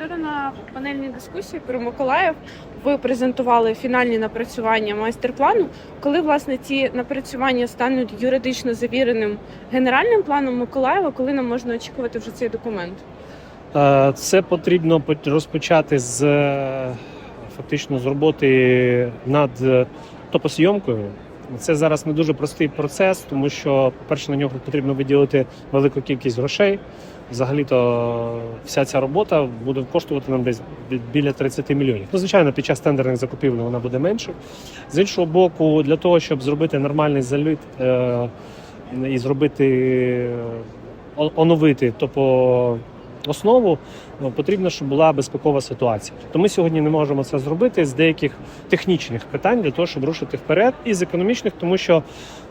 Вчора на панельній дискусії про Миколаїв ви презентували фінальні напрацювання майстер-плану. Коли власне ці напрацювання стануть юридично завіреним генеральним планом Миколаєва, коли нам можна очікувати вже цей документ? Е, Це потрібно розпочати з е, фактично з роботи над е, топосйомкою. Це зараз не дуже простий процес, тому що, по-перше, на нього потрібно виділити велику кількість грошей. Взагалі-то вся ця робота буде коштувати нам десь біля 30 мільйонів. Ну, звичайно, під час тендерних закупівель вона буде менше. З іншого боку, для того, щоб зробити нормальний заліт е, і зробити е, оновити топо основу, ну, потрібно, щоб була безпекова ситуація. То ми сьогодні не можемо це зробити з деяких технічних питань для того, щоб рушити вперед, і з економічних, тому що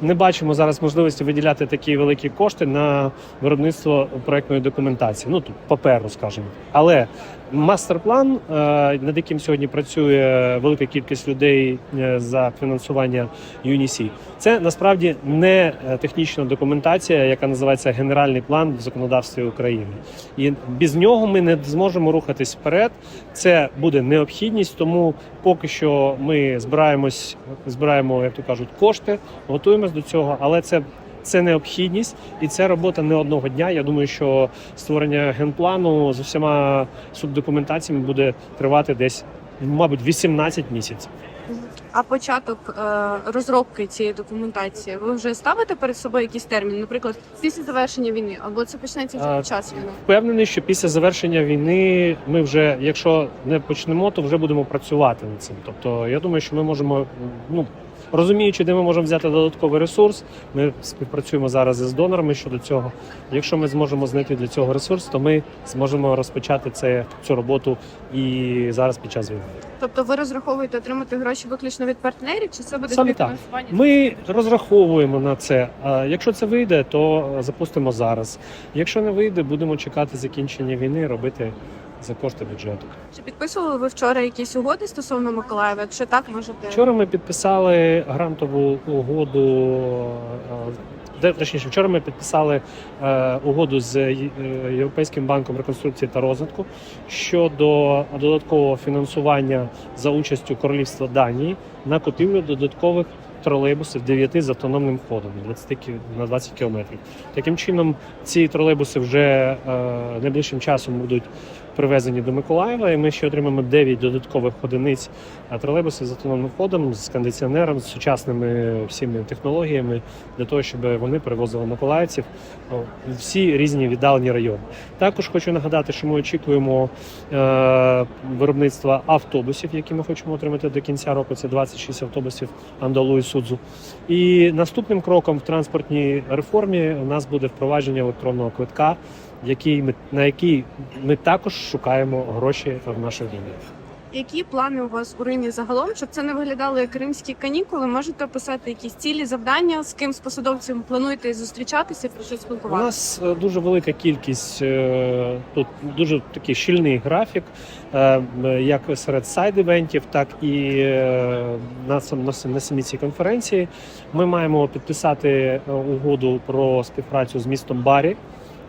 не бачимо зараз можливості виділяти такі великі кошти на виробництво проектної документації. Ну тут паперу, скажімо. Але мастер-план, е, над яким сьогодні працює велика кількість людей е, за фінансування ЮНІСІ, це насправді не е, технічна документація, яка називається генеральний план в законодавстві України. І без нього ми не зможемо рухатись вперед. Це буде необхідність, тому поки що ми збираємось, збираємо, як то кажуть, кошти, готуємось до цього, але це. Це необхідність, і це робота не одного дня. Я думаю, що створення генплану з усіма субдокументаціями буде тривати десь, мабуть, 18 місяців. А початок е, розробки цієї документації ви вже ставите перед собою якийсь термін, наприклад, після завершення війни, або це почнеться вже під час війни? Впевнений, що після завершення війни ми вже, якщо не почнемо, то вже будемо працювати над цим. Тобто, я думаю, що ми можемо, ну розуміючи, де ми можемо взяти додатковий ресурс, ми співпрацюємо зараз із донорами щодо цього. Якщо ми зможемо знайти для цього ресурс, то ми зможемо розпочати це цю роботу і зараз під час війни. Тобто ви розраховуєте отримати гроші виключно від партнерів, чи це буде Саме так. співфінансування? Ми розраховуємо на це. А Якщо це вийде, то запустимо зараз. Якщо не вийде, будемо чекати закінчення війни, робити за кошти бюджету. Чи підписували ви вчора якісь угоди стосовно Миколаєва? Якщо так, можете Вчора ми підписали грантову угоду. Точніше, вчора ми підписали е, угоду з е, Європейським банком реконструкції та розвитку щодо додаткового фінансування за участю Королівства Данії на купівлю додаткових тролейбусів 9 з автономним ходом 20 на 20 кілометрів. Таким чином, ці тролейбуси вже е, найближчим часом будуть привезені до Миколаєва, і ми ще отримаємо 9 додаткових одиниць а тролейбуси з автономним ходом, з кондиціонером, з сучасними всіми технологіями для того, щоб вони перевозили миколаївців всі різні віддалені райони. Також хочу нагадати, що ми очікуємо е, виробництва автобусів, які ми хочемо отримати до кінця року. Це 26 автобусів Андалу і Судзу. І наступним кроком в транспортній реформі у нас буде впровадження електронного квитка, який ми на який ми також шукаємо гроші в нашій війні. які плани у вас у Римі загалом, щоб це не виглядало як римські канікули? Можете описати якісь цілі, завдання, з ким з посадовцем плануєте зустрічатися, про що У нас е, дуже велика кількість е, тут дуже такий щільний графік, е, як серед сайд-івентів, так і на на сам- на самій цій конференції. Ми маємо підписати угоду про співпрацю з містом Барі.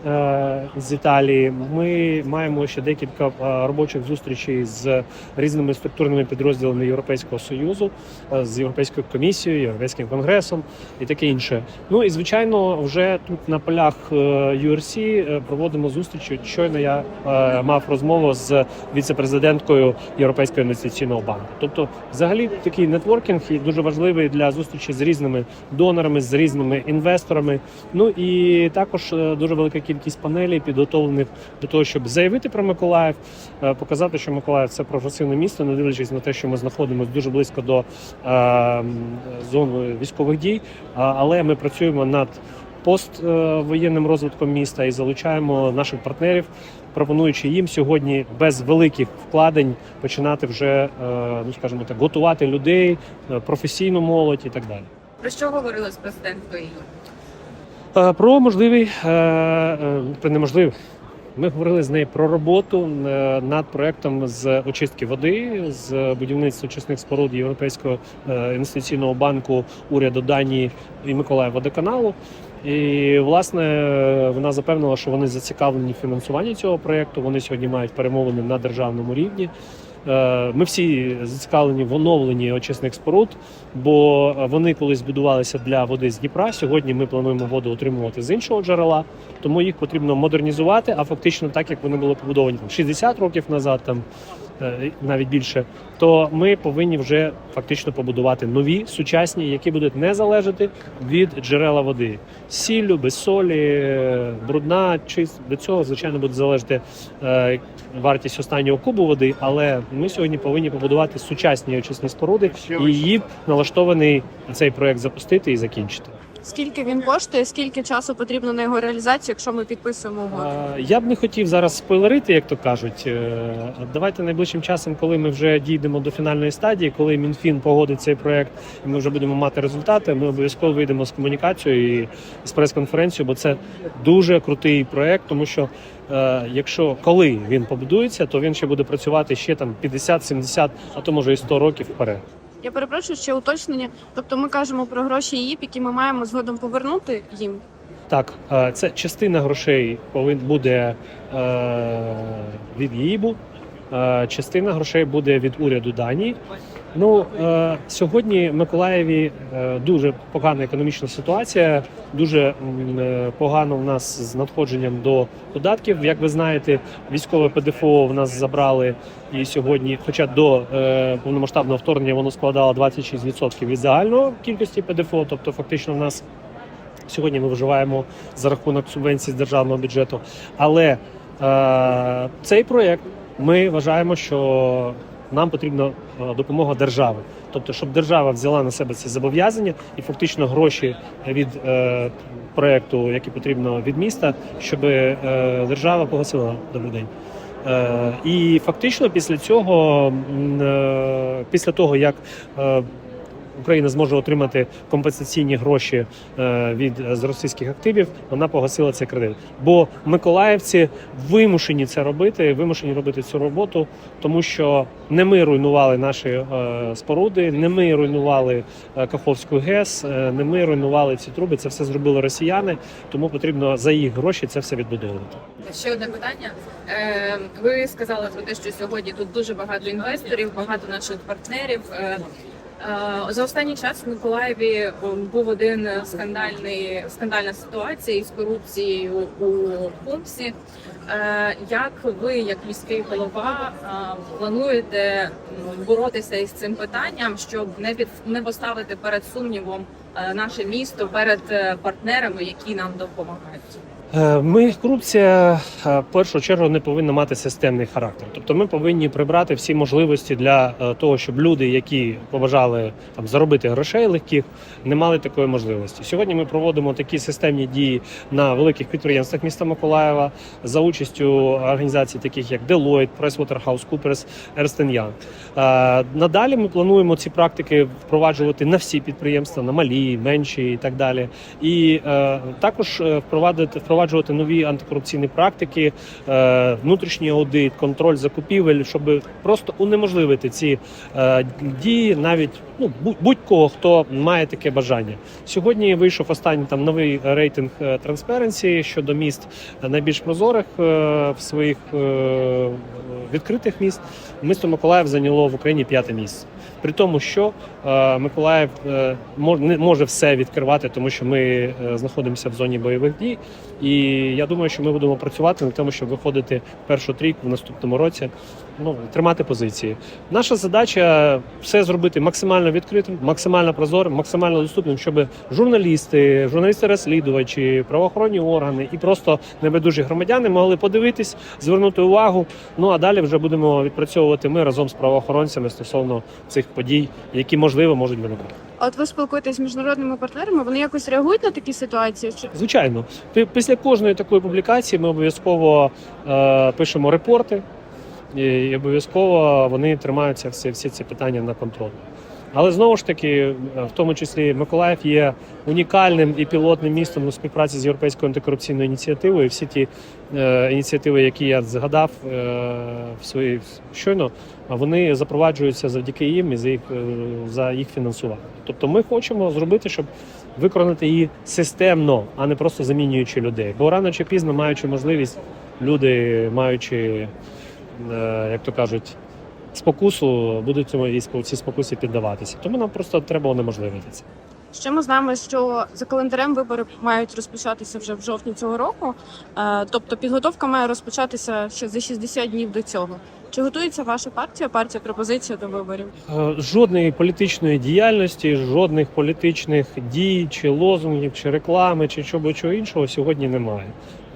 Е, З Італії ми маємо ще декілька е, робочих зустрічей з різними структурними підрозділами Європейського союзу, е, з Європейською комісією, Європейським конгресом і таке інше. Ну і звичайно, вже тут на полях URC проводимо зустрічі. Щойно я мав розмову з віце-президенткою Європейського інвестиційного банку. Тобто, взагалі, такий нетворкінг і дуже важливий для зустрічі з різними донорами, з різними інвесторами. Ну і також дуже велика кількість панелей підготовлених до того, щоб заявити про Миколаїв, е, показати, що Миколаїв це прогресивне місто, не дивлячись на те, що ми знаходимося дуже близько до е, м, зон військових дій. Але ми працюємо над поствоєнним розвитком міста і залучаємо наших партнерів, пропонуючи їм сьогодні без великих вкладень починати вже, е, ну скажімо так, готувати людей, професійну молодь і так далі. Про що говорили з президенткою? Е, Про можливий е, е, неможливий. Ми говорили з нею про роботу над проектом з очистки води, з будівництва очисних споруд Європейського інвестиційного банку, уряду Данії і Миколаїв водоканалу. І власне вона запевнила, що вони зацікавлені в фінансуванні цього проєкту. Вони сьогодні мають перемовини на державному рівні. Е, Ми всі зацікавлені в оновленні очисних споруд, бо вони колись будувалися для води з Дніпра. Сьогодні ми плануємо воду отримувати з іншого джерела, тому їх потрібно модернізувати. А фактично, так як вони були побудовані там 60 років назад, там навіть більше, то ми повинні вже фактично побудувати нові сучасні, які будуть не залежати від джерела води. Сіллю, без солі, е, брудна, чист. До цього, звичайно, буде залежати е, вартість останнього кубу води, але ми сьогодні повинні побудувати сучасні очисні споруди, і її налаштований цей проект запустити і закінчити. Скільки він коштує, скільки часу потрібно на його реалізацію, якщо ми підписуємо угоду? Я б не хотів зараз спойлерити, як то кажуть. Е, Давайте найближчим часом, коли ми вже дійдемо до фінальної стадії, коли Мінфін погодить цей проект, і ми вже будемо мати результати. Ми обов'язково вийдемо з комунікацією і з прес-конференцією, бо це дуже крутий проект, тому що. е, Якщо коли він побудується, то він ще буде працювати ще там 50, 70, а то може і 100 років вперед. Я перепрошую ще уточнення. Тобто ми кажемо про гроші ЄІП, які ми маємо згодом повернути їм. Так, е, це частина грошей повинна буде е, від ЄІБу, е, частина грошей буде від уряду Данії. Ну е, сьогодні в Миколаєві е, дуже погана економічна ситуація. Дуже е, погано в нас з надходженням до податків. Як ви знаєте, військове ПДФО в нас забрали і сьогодні, хоча до е, повномасштабного вторгнення воно складало 26% від загальної кількості ПДФО, тобто фактично в нас Сьогодні ми виживаємо за рахунок субвенцій з державного бюджету. Але е, цей проєкт ми вважаємо, що нам потрібна е, допомога держави. Тобто, щоб держава взяла на себе ці зобов'язання і фактично гроші від е, проекту, які потрібно від міста, щоб е, держава погасила добрий день. Е, і фактично після цього, е, після того як Україна зможе отримати компенсаційні гроші е, від е, з російських активів, вона погасила цей кредит. Бо миколаївці вимушені це робити, вимушені робити цю роботу, тому що не ми руйнували наші е, споруди, не ми руйнували Каховську ГЕС, не ми руйнували ці труби. Це все зробили росіяни. Тому потрібно за їх гроші це все відбудовувати. Ще одне питання. Ви сказали про те, що сьогодні тут дуже багато інвесторів, багато наших партнерів. Е, За останній час в Миколаєві е, був один скандальний скандальна ситуація із корупцією у пункті. Е, Як ви, як міський голова, плануєте боротися із цим питанням, щоб не під не поставити перед сумнівом наше місто перед партнерами, які нам допомагають? Е, Ми корупція е, в першу чергу не повинна мати системний характер. Тобто ми повинні прибрати всі можливості для е, того, щоб люди, які побажали там заробити грошей легких, не мали такої можливості. Сьогодні ми проводимо такі системні дії на великих підприємствах міста Миколаєва за участю організацій, таких як Deloitte, PricewaterhouseCoopers, Ernst Young. Надалі ми плануємо ці практики впроваджувати на всі підприємства, на малі, менші і так далі. І також е, впровадити впроваджувати нові антикорупційні практики, е, внутрішній аудит, контроль закупівель, щоб просто унеможливити ці е, дії, навіть ну будь- будь-кого, хто має таке бажання. Сьогодні вийшов останній там новий рейтинг Transparency щодо міст найбільш прозорих е, в своїх відкритих міст. Місто Миколаїв зайняло в Україні п'яте місце. При тому, що е, Миколаїв е, не може все відкривати, тому що ми е, знаходимося в зоні бойових дій. І я думаю, що ми будемо працювати над тому, щоб виходити в першу трійку в наступному році, ну тримати позиції. Наша задача все зробити максимально відкритим, максимально прозорим, максимально доступним, щоб журналісти, журналісти-розслідувачі, правоохоронні органи і просто небайдужі громадяни могли подивитись, звернути увагу. Ну а далі вже будемо відпрацьовувати ми разом з правоохоронцями стосовно цих подій, які можливо можуть виникати. А от ви спілкуєтесь з міжнародними партнерами, вони якось реагують на такі ситуації? Чи Звичайно, Пі- після кожної такої публікації ми обов'язково е, пишемо репорти, і, і обов'язково вони тримаються всі, всі ці питання на контролі. Але знову ж таки, е, в тому числі Миколаїв є унікальним і пілотним містом у співпраці з Європейською антикорупційною ініціативою. Всі ті е, ініціативи, які я згадав е, в своїй щойно, вони запроваджуються завдяки їм і за їх, е, за їх фінансування. Тобто ми хочемо зробити, щоб виконати її системно, а не просто замінюючи людей. Бо рано чи пізно, маючи можливість, люди, маючи, е, як то кажуть, спокусу, будуть цьому і цій спокусі піддаватися. Тому нам просто треба унеможливити це. Ще ми знаємо, що за календарем вибори мають розпочатися вже в жовтні цього року. Е, Тобто підготовка має розпочатися ще за 60 днів до цього. Чи готується ваша партія, партія пропозиція до виборів? Е, Жодної політичної діяльності, жодних політичних дій, чи лозунгів, чи реклами, чи чого чого іншого сьогодні немає.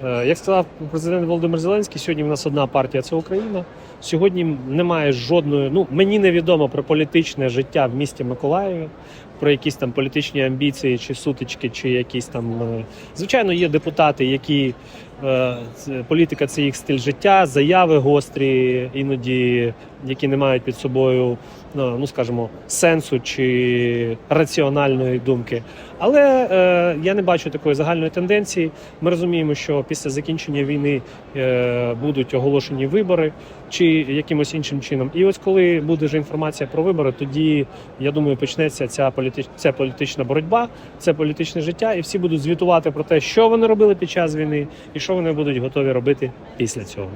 Е, Як сказав президент Володимир Зеленський, сьогодні в нас одна партія це Україна. Сьогодні немає жодної. Ну мені невідомо про політичне життя в місті Миколаєві, про якісь там політичні амбіції, чи сутички, чи якісь там. е, Звичайно, є депутати, які політика це їх стиль життя, заяви гострі, іноді які не мають під собою, ну ну, скажімо, сенсу чи раціональної думки. Але е, я не бачу такої загальної тенденції. Ми розуміємо, що після закінчення війни е, будуть оголошені вибори чи якимось іншим чином. І ось коли буде вже інформація про вибори, тоді я думаю, почнеться ця політич... ця політична боротьба, це політичне життя, і всі будуть звітувати про те, що вони робили під час війни, і що вони будуть готові робити після цього.